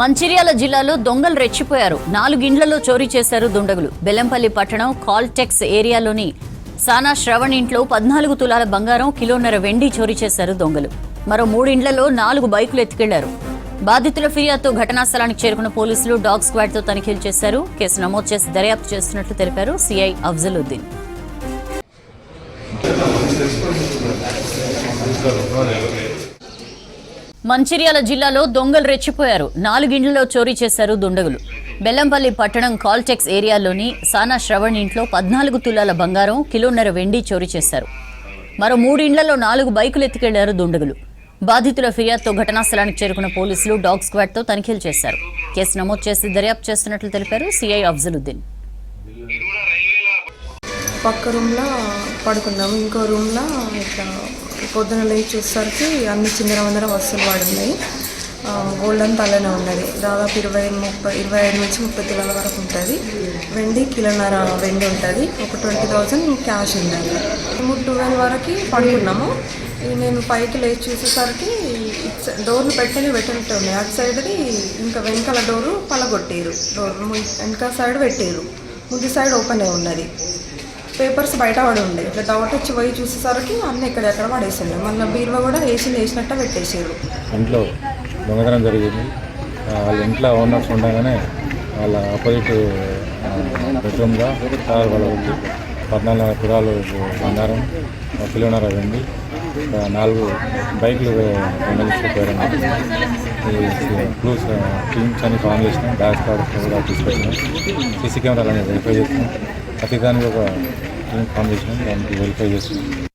మంచిర్యాల జిల్లాలో దొంగలు రెచ్చిపోయారు. నాలుగిండ్లలో చోరీ చేశారు దుండగులు. బెల్లంపల్లి పట్టణం కాల్టెక్స్ ఏరియాలోని సానా శ్రవణ్ ఇంట్లో పద్నాలుగు తులాల బంగారం కిలోన్నర వెండి చోరీ చేశారు దొంగలు. మరో మూడిండ్లలో నాలుగు బైకులు ఎత్తుకెళ్ళారు. బాధితుల ఫిర్యాదుతో ఘటనా స్థలానికి చేరుకున్న పోలీసులు డాగ్ స్క్వాడ్తో తనిఖీలు చేశారు. కేసు నమోదు చేసి దర్యాప్తు చేస్తున్నట్లు తెలిపారు సిఐ అఫ్జలుద్దీన్. మంచిర్యాల జిల్లాలో దొంగలు రెచ్చిపోయారు. నాలుగిండ్లలో చోరీ చేశారు దుండగులు. బెల్లంపల్లి పట్టణం కాల్టెక్స్ ఏరియాలోని సానా శ్రవణ్ ఇంట్లో పద్నాలుగు తులాల బంగారం కిలోన్నర వెండి చోరీ చేశారు. మరో మూడిండ్లలో నాలుగు బైకులు ఎత్తుకెళ్ళారు దుండగులు. బాధితుల ఫిర్యాదుతో ఘటనా స్థలానికి చేరుకున్న పోలీసులు డాగ్ స్క్వాడ్తో తనిఖీలు చేశారు. కేసు నమోదు చేసి దర్యాప్తు చేస్తున్నట్లు తెలిపారు సిఐ అఫ్జలుద్దీన్. పక్క రూమ్లో పడుకున్నాము ఇంకో రూమ్లో ఇట్లా పొద్దున లేచి చూసేసరికి అన్ని చిన్నర వందర వస్తువులు పడున్నాయి ఉన్నాయి ఆ, గోల్డ్ అంతా అలానే ఉన్నది. దాదాపు ఇరవై ముప్పై ఇరవై ఐదు నుంచి ముప్పై కిలోల వరకు ఉంటుంది. వెండి కిలోన్నర వెండి ఉంటుంది. ఒక ట్వంటీ థౌజండ్ క్యాష్ ఉంది మేము ట్వెల్వ్ వరకు పడుకున్నాము. నేను పైకి లేచి చూసేసరికి డోర్లు పెట్టని పెట్టినట్టు ఉన్నాయి. అటు సైడ్ది ఇంకా వెనకాల డోరు పలగొట్టారు డోర్ వెనక సైడ్ పెట్టారు. ముందు సైడ్ ఓపెన్ అయి ఉన్నది. పేపర్స్ బయట పడి ఉండే. ఇట్లా డౌట్ వచ్చి పోయి చూసేసరికి అన్నీ ఎక్కడెక్కడ పడేసిండే మళ్ళీ బీరువా కూడా వేసింది వేసినట్టు పెట్టేసారు ఇంట్లో దొంగతనం జరిగింది. వాళ్ళ ఇంట్లో ఓనర్స్ ఉండగానే వాళ్ళ ఆపోజిట్ బెడ్రూమ్గా కార్ వాళ్ళ పద్నాలుగు కురాలు బంగారం ఒక కిలోన్నర వెండి నాలుగు బైకులు దొంగలించుకుపోయారన్నమాట ఈ క్లూస్ టీమ్స్ అని ఫామ్ చేసినాం డాష్ కార్డ్ కూడా తీసుకొచ్చినాం. సీసీ కెమెరాలు అనేది వెరిఫై చేసినాం. ప్రతిదానికి ఒక టీం చేసినాం దానికి వెరిఫై చేసినాం